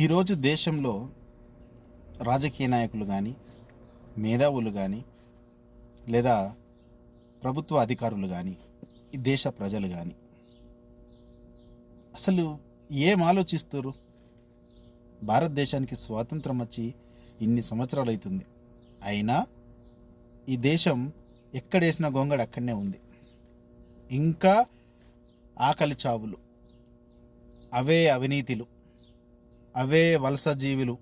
ఈరోజు దేశంలో రాజకీయ నాయకులు కానీ మేధావులు కానీ లేదా ప్రభుత్వ అధికారులు కానీ ఈ దేశ ప్రజలు కానీ అసలు ఏం ఆలోచిస్తారు భారతదేశానికి స్వాతంత్రం వచ్చి ఇన్ని సంవత్సరాలు అవుతుంది అయినా ఈ దేశం ఎక్కడేసిన గొంగడు అక్కడనే ఉంది. ఇంకా ఆకలి చావులు అవే అవినీతిలు. అవే వలస జీవులు.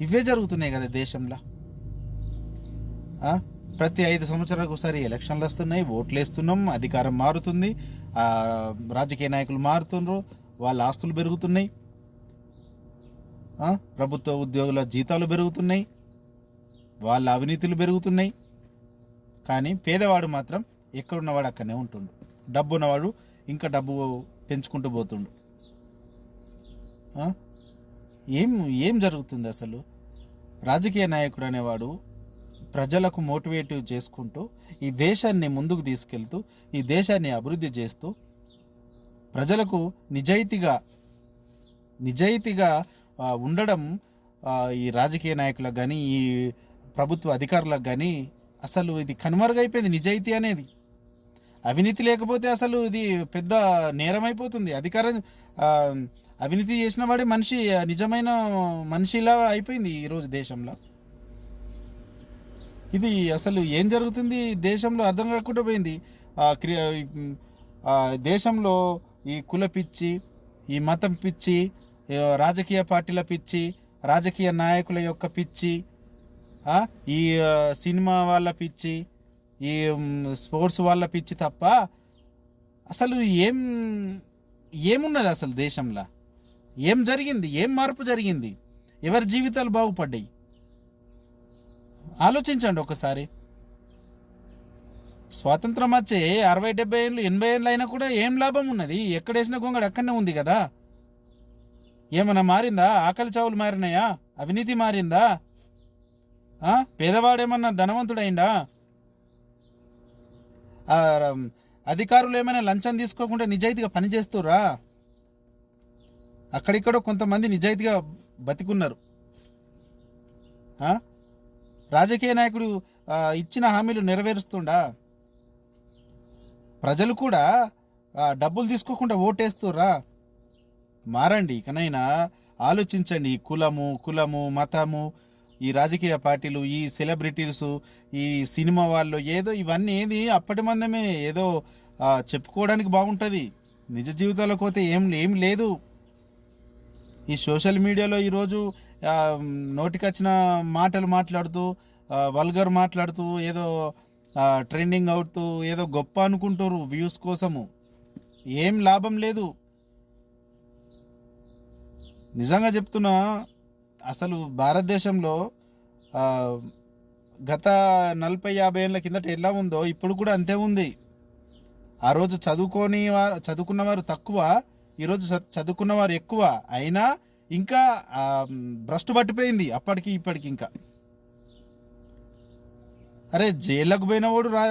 ఇవే జరుగుతున్నాయి కదా దేశంలో. ప్రతి ఐదు సంవత్సరాలకు ఒకసారి ఎలక్షన్లు వస్తున్నాయి ఓట్లు వేస్తున్నాం అధికారం మారుతుంది రాజకీయ నాయకులు మారుతుండ్రు వాళ్ళ ఆస్తులు పెరుగుతున్నాయి. ప్రభుత్వ ఉద్యోగుల జీతాలు పెరుగుతున్నాయి వాళ్ళ అవినీతులు పెరుగుతున్నాయి. కానీ పేదవాడు మాత్రం ఎక్కడున్నవాడు అక్కడనే ఉంటుండు. డబ్బు ఉన్నవాడు ఇంకా డబ్బు పెంచుకుంటూ పోతుండు. ఏం ఏం జరుగుతుంది అసలు? రాజకీయ నాయకుడు అనేవాడు ప్రజలకు మోటివేటివ్ చేసుకుంటూ ఈ దేశాన్ని ముందుకు తీసుకెళ్తూ ఈ దేశాన్ని అభివృద్ధి చేస్తూ ప్రజలకు నిజాయితీగా నిజాయితీగా ఉండడం ఈ రాజకీయ నాయకులకు కానీ ఈ ప్రభుత్వ అధికారులకు కానీ అసలు ఇది కనుమరుగైపోయింది నిజాయితీ అనేది. అవినీతి లేకపోతే అసలు ఇది పెద్ద నేరం అయిపోతుంది అధికారం అవినీతి చేసిన వాడే మనిషి నిజమైన మనిషిలా అయిపోయింది ఈరోజు దేశంలో. ఇది అసలు ఏం జరుగుతుంది దేశంలో అర్థం కాకుండా పోయింది. క్రి- దేశంలో ఈ కుల పిచ్చి ఈ మతం పిచ్చి రాజకీయ పార్టీల పిచ్చి రాజకీయ నాయకుల యొక్క పిచ్చి ఈ సినిమా వాళ్ళ పిచ్చి ఈ స్పోర్ట్స్ వాళ్ళ పిచ్చి తప్ప అసలు ఏం ఏమున్నది అసలు దేశంలో? ఏం జరిగింది? ఏం మార్పు జరిగింది? ఎవరి జీవితాలు బాగుపడ్డాయి? ఆలోచించండి ఒకసారి. స్వాతంత్రం వచ్చే అరవై డెబ్బై ఏళ్ళు ఎనభై ఏళ్ళు అయినా కూడా ఏం లాభం ఉన్నది? ఎక్కడేసిన గొంగడు అక్కడనే ఉంది కదా. ఏమైనా మారిందా? ఆకలి చావులు మారినాయా? అవినీతి మారిందా? పేదవాడేమన్నా ధనవంతుడైందా అధికారులు ఏమైనా లంచం తీసుకోకుండా నిజాయితీగా పనిచేస్తురా అక్కడిక్కడో కొంతమంది నిజాయితీగా బతికున్నారు. రాజకీయ నాయకుడు ఇచ్చిన హామీలు నెరవేరుస్తుండా? ప్రజలు కూడా డబ్బులు తీసుకోకుండా ఓటేస్తురా మారండి ఇకనైనా ఆలోచించండి. కులము కులము మతము ఈ రాజకీయ పార్టీలు ఈ సెలబ్రిటీస్ ఈ సినిమా వాళ్ళు ఏదో ఇవన్నీ ఏది? అప్పటి మందమే ఏదో చెప్పుకోవడానికి బాగుంటుంది. నిజ జీవితాలకు పోతే ఏం ఏం లేదు. ఈ సోషల్ మీడియాలో ఈరోజు నోటికొచ్చిన మాటలు మాట్లాడుతూ వల్గర్ మాట్లాడుతూ ఏదో ట్రెండింగ్ అవుతూ ఏదో గొప్ప అనుకుంటారు వ్యూస్ కోసము. ఏం లాభం లేదు. నిజంగా చెప్తున్నా అసలు భారతదేశంలో గత నలభై యాభై ఏళ్ళ కిందట ఎలా ఉందో ఇప్పుడు కూడా అంతే ఉంది. ఆ రోజు చదువుకొని వారు చదువుకున్నవారు తక్కువ ఈరోజు చదువుకున్న వారు ఎక్కువ అయినా ఇంకా భ్రష్టు పట్టిపోయింది. అప్పటికి ఇప్పటికి ఇంకా. అరే జైళ్ళకు పోయినవాడు రా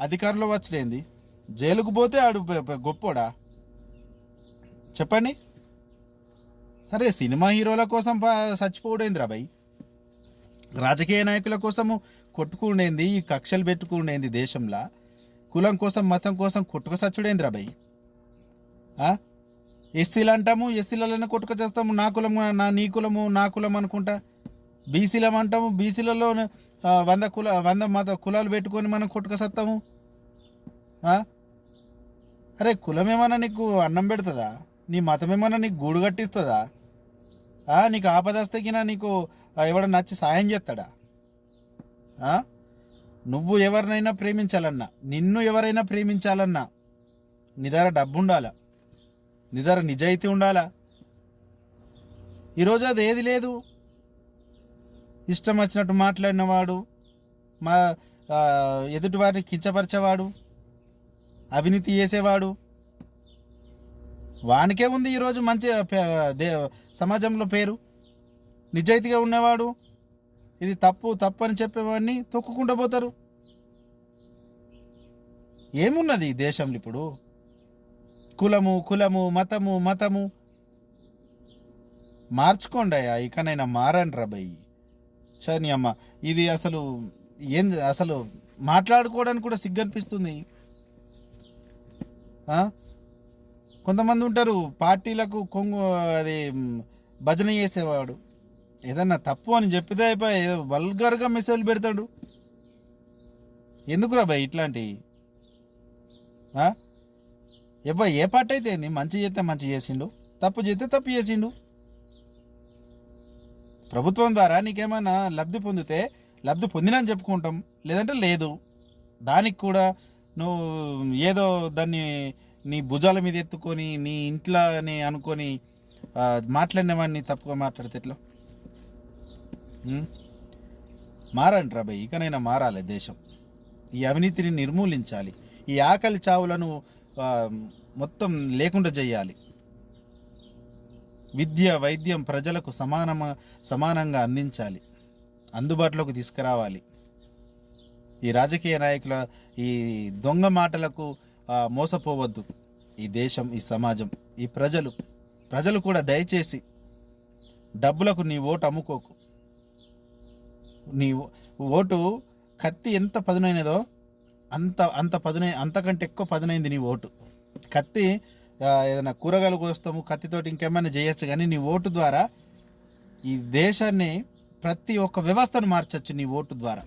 అధికారంలో వచ్చలేంది జైలుకు పోతే ఆడు గొప్పోడా? చెప్పండి. అరే సినిమా హీరోల కోసం చచ్చిపోడేందిరా బై? భయ్ రాజకీయ నాయకుల కోసము కొట్టుకుండేంది ఈ కక్షలు పెట్టుకుండేంది దేశంలో? కులం కోసం మతం కోసం కొట్టుకు సచ్చుడేందిరా భయ్ ఎస్సీలు అంటాము ఎస్సీలలోనే కొట్టుకు చేస్తాము నా కులము నా నీ కులము నా కులం అనుకుంటా. బీసీలం అంటాము బీసీలలో వంద కుల వంద మత కులాలు పెట్టుకొని మనం కొట్టుకు అరే కులం ఏమన్నా నీకు అన్నం పెడుతుందా? నీ మతం ఏమైనా నీకు గూడు కట్టిస్తుందా? నీకు ఆపదస్తకినా నీకు ఎవడ ఎవడన్నా నచ్చి సాయం చేస్తాడా? నువ్వు ఎవరినైనా ప్రేమించాలన్నా నిన్ను ఎవరైనా ప్రేమించాలన్నా నీ దగ్గర డబ్బు ఉండాలా నిదర నిజాయితీ ఉండాలా? ఈరోజు అది ఏది లేదు. ఇష్టం వచ్చినట్టు మాట్లాడినవాడు మా ఎదుటివారిని కించపరిచేవాడు అవినీతి చేసేవాడు. వానికే ఉంది ఈరోజు మంచి పే- దే సమాజంలో పేరు. నిజాయితీగా ఉన్నవాడు ఇది తప్పు తప్పు అని చెప్పేవాడిని తొక్కుకుంటూ పోతారు. ఏమున్నది ఈ దేశంలో ఇప్పుడు? కులము కులము మతము మతము. మార్చుకోండి అయ్యా ఇకనైనా మారండి రా భయ్ చని అమ్మ ఇది అసలు ఏం అసలు మాట్లాడుకోవడానికి కూడా సిగ్గనిపిస్తుంది. కొంతమంది ఉంటారు పార్టీలకు కొంగు అది భజన చేసేవాడు. ఏదన్నా తప్పు అని చెప్పితే అయిపోయి ఏదో వల్గర్గా మెసేజ్ పెడతాడు. ఎందుకురా భయ్ ఇట్లాంటివి? ఎవ్వ ఏ పార్టీ అయితే ఏంది? మంచి చేస్తే మంచి చేసిండు తప్పు చేస్తే తప్పు చేసిండు. ప్రభుత్వం ద్వారా నీకేమైనా లబ్ధి పొందితే లబ్ధి పొందినని చెప్పుకుంటాం లేదంటే లేదు. దానికి కూడా నువ్వు ఏదో దాన్ని నీ భుజాల మీద ఎత్తుకొని నీ ఇంట్లోని అనుకొని మాట్లాడినవాడిని తప్పుగా మాట్లాడితే ఎట్లా? మారండి రాబాయ్ ఇకనైనా మారాలి దేశం. ఈ అవినీతిని నిర్మూలించాలి. ఈ ఆకలి చావులను మొత్తం లేకుండా చేయాలి. విద్య వైద్యం ప్రజలకు సమానమ సమానంగా అందించాలి. అందుబాటులోకి తీసుకురావాలి. ఈ రాజకీయ నాయకుల ఈ దొంగ మాటలకు మోసపోవద్దు. ఈ దేశం ఈ సమాజం ఈ ప్రజలు ప్రజలు కూడా దయచేసి డబ్బులకు నీ ఓటు అమ్ముకోకు. నీ ఓ- ఓటు కత్తి ఎంత పదునైనదో అంత అంత పదునై అంతకంటే ఎక్కువ పదునైంది నీ ఓటు. కత్తి ఏదైనా కూరగాయలు కోస్తాము కత్తితోటి ఇంకేమైనా చేయొచ్చు కానీ నీ ఓటు ద్వారా ఈ దేశాన్ని ప్రతి ఒక్క వ్యవస్థను మార్చచ్చు నీ ఓటు ద్వారా.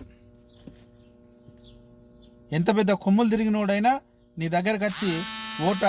ఎంత పెద్ద కొమ్ములు తిరిగినోడైనా నీ దగ్గరకు వచ్చి ఓటు